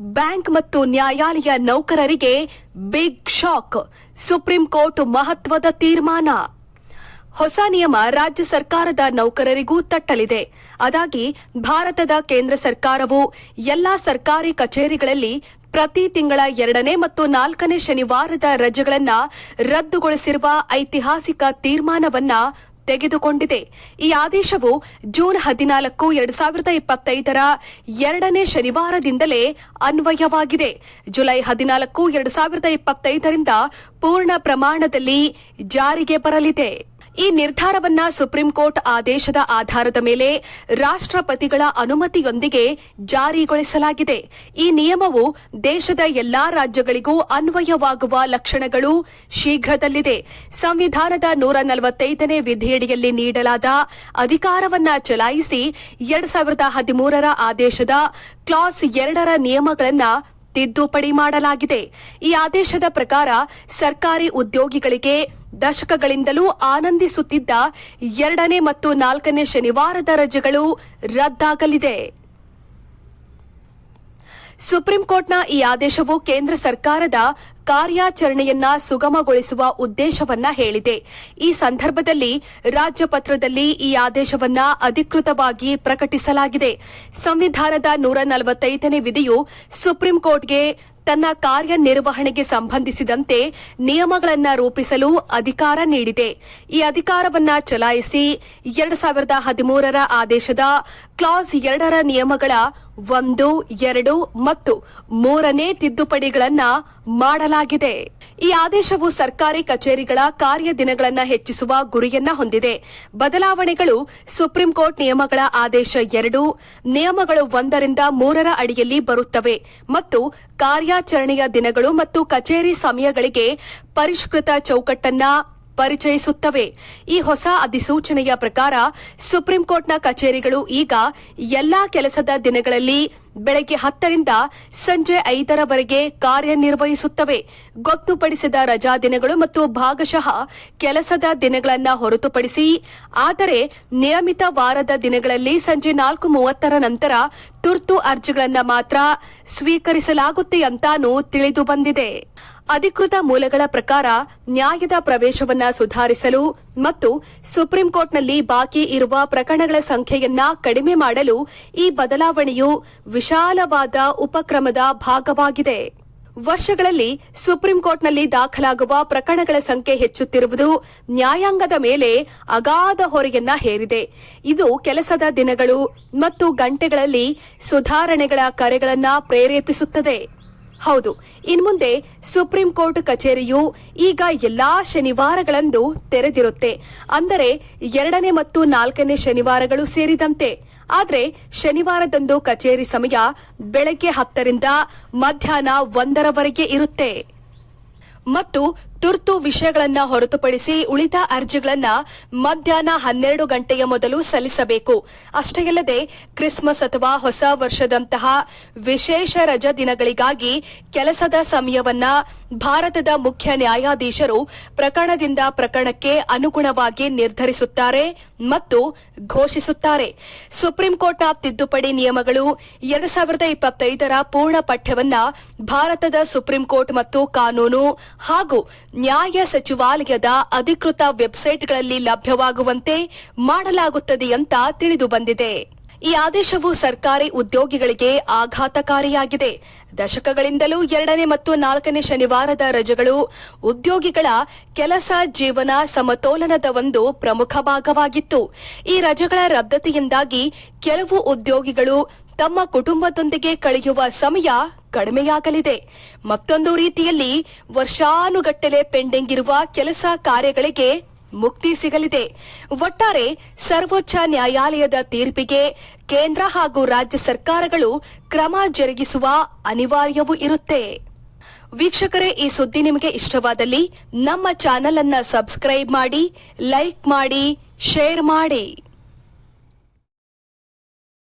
Bank ಮತ್ತು ನ್ಯಾಯಾಲಯ ನೌಕರರಿಗೆ ಬಿಗ್ ಶಾಕ್, ಸುಪ್ರೀಂ ಕೋರ್ಟ್ ಮಹತ್ವದ ತೀರ್ಮಾನ. ಹೊಸ ನಿಯಮ ರಾಜ್ಯ ಸರ್ಕಾರದ ನೌಕರರಿಗೂ ತಟ್ಟಲಿದೆ. ಅದಾಗಿ, ಭಾರತದ ಕೇಂದ್ರ ಸರ್ಕಾರವು ಎಲ್ಲಾ ಸರ್ಕಾರಿ ಕಚೇರಿಗಳಲ್ಲಿ ಪ್ರತಿ ತಿಂಗಳ ಎರಡನೇ ಮತ್ತು ನಾಲ್ಕನೇ ಶನಿವಾರದ ರಜೆಗಳನ್ನು ರದ್ದುಗೊಳಿಸಿರುವ ಐತಿಹಾಸಿಕ ತೀರ್ಮಾನವನ್ನ ತೆಗೆದುಕೊಂಡಿದೆ. ಈ ಆದೇಶವು ಜೂನ್ ಹದಿನಾಲ್ಕು, ಎರಡ್ ಸಾವಿರದ ಇಪ್ಪತ್ತೈದರ ಎರಡನೇ ಶನಿವಾರದಿಂದಲೇ ಅನ್ವಯವಾಗಿದೆ. ಜುಲೈ ಹದಿನಾಲ್ಕು, ಎರಡ್ ಸಾವಿರದ ಇಪ್ಪತ್ತೈದರಿಂದ ಪೂರ್ಣ ಪ್ರಮಾಣದಲ್ಲಿ ಜಾರಿಗೆ ಬರಲಿದೆ. ಈ ನಿರ್ಧಾರವನ್ನ ಸುಪ್ರೀಂ ಕೋರ್ಟ್ ಆದೇಶದ ಆಧಾರದ ಮೇಲೆ ರಾಷ್ಟ್ರಪತಿಗಳ ಅನುಮತಿಯೊಂದಿಗೆ ಜಾರಿಗೊಳಿಸಲಾಗಿದೆ. ಈ ನಿಯಮವು ದೇಶದ ಎಲ್ಲಾ ರಾಜ್ಯಗಳಿಗೂ ಅನ್ವಯವಾಗುವ ಲಕ್ಷಣಗಳು ಶೀಘ್ರದಲ್ಲಿದೆ. ಸಂವಿಧಾನದ ನೂರ ನಲವತ್ತೈದನೇ ವಿಧಿಯಡಿಯಲ್ಲಿ ನೀಡಲಾದ ಅಧಿಕಾರವನ್ನ ಚಲಾಯಿಸಿ ಎರಡ್ ಸಾವಿರದ ಹದಿಮೂರರ ಆದೇಶದ ಕ್ಲಾಸ್ ಎರಡರ ನಿಯಮಗಳನ್ನ ತಿದ್ದುಪಡಿ ಮಾಡಲಾಗಿದೆ. ಈ ಆದೇಶದ ಪ್ರಕಾರ ಸರ್ಕಾರಿ ಉದ್ಯೋಗಿಗಳಿಗೆ ದಶಕಗಳಿಂದಲೂ ಆನಂದಿಸುತ್ತಿದ್ದ ಎರಡನೇ ಮತ್ತು ನಾಲ್ಕನೇ ಶನಿವಾರದ ರಜೆಗಳು ರದ್ದಾಗಲಿದೆ. ಸುಪ್ರೀಂ ಕೋರ್ಟ್ನ ಈ ಆದೇಶವು ಕೇಂದ್ರ ಸರ್ಕಾರದ ಕಾರ್ಯಾಚರಣೆಯನ್ನ ಸುಗಮಗೊಳಿಸುವ ಉದ್ದೇಶವನ್ನ ಹೇಳಿದೆ. ಈ ಸಂದರ್ಭದಲ್ಲಿ ರಾಜ್ಯಪತ್ರದಲ್ಲಿ ಈ ಆದೇಶವನ್ನ ಅಧಿಕೃತವಾಗಿ ಪ್ರಕಟಿಸಲಾಗಿದೆ. ಸಂವಿಧಾನದ ನೂರ ನಲವತ್ತೈದನೇ ವಿಧಿಯು ಸುಪ್ರೀಂ ಕೋರ್ಟ್ಗೆ ತನ್ನ ಕಾರ್ಯನಿರ್ವಹಣೆಗೆ ಸಂಬಂಧಿಸಿದಂತೆ ನಿಯಮಗಳನ್ನು ರೂಪಿಸಲು ಅಧಿಕಾರ ನೀಡಿದೆ. ಈ ಅಧಿಕಾರವನ್ನ ಚಲಾಯಿಸಿ ಎರಡ್ ಸಾವಿರದ ಹದಿಮೂರರ ಆದೇಶದ ಕ್ಲಾಸ್ ಎರಡರ ನಿಯಮಗಳ ಒಂದು, ಎರಡು ಮತ್ತು ಮೂರನೇ ತಿದ್ದುಪಡಿಗಳನ್ನ ಮಾಡಲಾಗಿದೆ. ಈ ಆದೇಶವು ಸರ್ಕಾರಿ ಕಚೇರಿಗಳ ಕಾರ್ಯ ದಿನಗಳನ್ನು ಹೆಚ್ಚಿಸುವ ಗುರಿಯನ್ನ ಹೊಂದಿದೆ. ಬದಲಾವಣೆಗಳು ಸುಪ್ರೀಂ ಕೋರ್ಟ್ ನಿಯಮಗಳ ಆದೇಶ ಎರಡು, ನಿಯಮಗಳು ಒಂದರಿಂದ ಮೂರರ ಅಡಿಯಲ್ಲಿ ಬರುತ್ತವೆ ಮತ್ತು ಕಾರ್ಯಾಚರಣೆಯ ದಿನಗಳು ಮತ್ತು ಕಚೇರಿ ಸಮಯಗಳಿಗೆ ಪರಿಷ್ಕೃತ ಚೌಕಟ್ಟನ್ನ ಪರಿಚಯಿಸುತ್ತವೆ. ಈ ಹೊಸ ಅಧಿಸೂಚನೆಯ ಪ್ರಕಾರ ಸುಪ್ರೀಂ ಕೋರ್ಟ್ನ ಕಚೇರಿಗಳು ಈಗ ಎಲ್ಲಾ ಕೆಲಸದ ದಿನಗಳಲ್ಲಿ ಬೆಳಗ್ಗೆ ಹತ್ತರಿಂದ ಸಂಜೆ ಐದರವರೆಗೆ ಕಾರ್ಯನಿರ್ವಹಿಸುತ್ತವೆ. ಗೊತ್ತುಪಡಿಸಿದ ರಜಾ ದಿನಗಳು ಮತ್ತು ಭಾಗಶಃ ಕೆಲಸದ ದಿನಗಳನ್ನು ಹೊರತುಪಡಿಸಿ, ಆದರೆ ನಿಯಮಿತ ವಾರದ ದಿನಗಳಲ್ಲಿ ಸಂಜೆ ನಾಲ್ಕು ಮೂವತ್ತರ ನಂತರ ತುರ್ತು ಅರ್ಜಿಗಳನ್ನು ಮಾತ್ರ ಸ್ವೀಕರಿಸಲಾಗುತ್ತೆ ಅಂತಾನೂ ತಿಳಿದು ಬಂದಿದೆ. ಅಧಿಕೃತ ಮೂಲಗಳ ಪ್ರಕಾರ ನ್ಯಾಯದ ಪ್ರವೇಶವನ್ನ ಸುಧಾರಿಸಲು ಮತ್ತು ಸುಪ್ರೀಂ ಕೋರ್ಟ್ನಲ್ಲಿ ಬಾಕಿ ಇರುವ ಪ್ರಕರಣಗಳ ಸಂಖ್ಯೆಯನ್ನ ಕಡಿಮೆ ಮಾಡಲು ಈ ಬದಲಾವಣೆಯು ವಿಶಾಲವಾದ ಉಪಕ್ರಮದ ಭಾಗವಾಗಿದೆ. ವರ್ಷಗಳಲ್ಲಿ ಸುಪ್ರೀಂ ಕೋರ್ಟ್ನಲ್ಲಿ ದಾಖಲಾಗುವ ಪ್ರಕರಣಗಳ ಸಂಖ್ಯೆ ಹೆಚ್ಚುತ್ತಿರುವುದು ನ್ಯಾಯಾಂಗದ ಮೇಲೆ ಅಗಾಧ ಹೊರೆಯನ್ನ ಹೇರಿದೆ. ಇದು ಕೆಲಸದ ದಿನಗಳು ಮತ್ತು ಗಂಟೆಗಳಲ್ಲಿ ಸುಧಾರಣೆಗಳ ಕರೆಗಳನ್ನು ಪ್ರೇರೇಪಿಸುತ್ತದೆ. ಹೌದು ಇನ್ಮುಂದೆ ಸುಪ್ರೀಂ ಕೋರ್ಟ್ ಕಚೇರಿಯು ಈಗ ಎಲ್ಲಾ ಶನಿವಾರಗಳಂದು ತೆರೆದಿರುತ್ತೆ. ಅಂದರೆ ಎರಡನೇ ಮತ್ತು ನಾಲ್ಕನೇ ಶನಿವಾರಗಳು ಸೇರಿದಂತೆ. ಆದರೆ ಶನಿವಾರದಂದು ಕಚೇರಿ ಸಮಯ ಬೆಳಗ್ಗೆ ಹತ್ತರಿಂದ ಮಧ್ಯಾಹ್ನ ಒಂದರವರೆಗೆ ಇರುತ್ತೆ. ಮತ್ತು ತುರ್ತು ವಿಷಯಗಳನ್ನು ಹೊರತುಪಡಿಸಿ ಉಳಿದ ಅರ್ಜಿಗಳನ್ನು ಮಧ್ಯಾಹ್ನ ಹನ್ನೆರಡು ಗಂಟೆಯ ಮೊದಲು ಸಲ್ಲಿಸಬೇಕು. ಅಷ್ಟೇ ಅಲ್ಲದೆ ಕ್ರಿಸ್ಮಸ್ ಅಥವಾ ಹೊಸ ವರ್ಷದಂತಹ ವಿಶೇಷ ರಜಾ ದಿನಗಳಿಗಾಗಿ ಕೆಲಸದ ಸಮಯವನ್ನ ಭಾರತದ ಮುಖ್ಯ ನ್ಯಾಯಾಧೀಶರು ಪ್ರಕರಣದಿಂದ ಪ್ರಕರಣಕ್ಕೆ ಅನುಗುಣವಾಗಿ ನಿರ್ಧರಿಸುತ್ತಾರೆ ಮತ್ತು ಘೋಷಿಸುತ್ತಾರೆ. ಸುಪ್ರೀಂ ಕೋರ್ಟ್ನ ತಿದ್ದುಪಡಿ ನಿಯಮಗಳು ಎರಡು ಸಾವಿರದ ಇಪ್ಪತ್ತೈದರ ಪೂರ್ಣ ಪಠ್ಯವನ್ನ ಭಾರತದ ಸುಪ್ರೀಂ ಕೋರ್ಟ್ ಮತ್ತು ಕಾನೂನು ಹಾಗೂ ನ್ಯಾಯ ಸಚಿವಾಲಯದ ಅಧಿಕೃತ ವೆಬ್ಸೈಟ್ಗಳಲ್ಲಿ ಲಭ್ಯವಾಗುವಂತೆ ಮಾಡಲಾಗುತ್ತದೆ ಅಂತ ತಿಳಿದು ಬಂದಿದೆ. ಈ ಆದೇಶವು ಸರ್ಕಾರಿ ಉದ್ಯೋಗಿಗಳಿಗೆ ಆಘಾತಕಾರಿಯಾಗಿದೆ. ದಶಕಗಳಿಂದಲೂ ಎರಡನೇ ಮತ್ತು ನಾಲ್ಕನೇ ಶನಿವಾರದ ರಜೆಗಳು ಉದ್ಯೋಗಿಗಳ ಕೆಲಸ ಜೀವನ ಸಮತೋಲನದ ಒಂದು ಪ್ರಮುಖ ಭಾಗವಾಗಿತ್ತು. ಈ ರಜೆಗಳ ರದ್ದತಿಯಿಂದಾಗಿ ಕೆಲವು ಉದ್ಯೋಗಿಗಳು ತಮ್ಮ ಕುಟುಂಬದೊಂದಿಗೆ ಕಳೆಯುವ ಸಮಯ ಕಡಿಮೆಯಾಗಲಿದೆ. ಮತ್ತೊಂದು ರೀತಿಯಲ್ಲಿ ವರ್ಷಾನುಗಟ್ಟಲೆ ಪೆಂಡಿಂಗ್ ಇರುವ ಕೆಲಸ ಕಾರ್ಯಗಳಿಗೆ ಮುಕ್ತಿ ಸಿಗಲಿದೆ. ಒಟ್ಟಾರೆ ಸರ್ವೋಚ್ಚ ನ್ಯಾಯಾಲಯದ ತೀರ್ಪಿಗೆ ಕೇಂದ್ರ ಹಾಗೂ ರಾಜ್ಯ ಸರ್ಕಾರಗಳು ಕ್ರಮ ಜರುಗಿಸುವ ಅನಿವಾರ್ಯವೂ ಇರುತ್ತೆ. ವೀಕ್ಷಕರೇ, ಈ ಸುದ್ದಿ ನಿಮಗೆ ಇಷ್ಟವಾದಲ್ಲಿ ನಮ್ಮ ಚಾನೆಲ್ ಅನ್ನ ಸಬ್ಸ್ಕ್ರೈಬ್ ಮಾಡಿ, ಲೈಕ್ ಮಾಡಿ, ಶೇರ್ ಮಾಡಿ.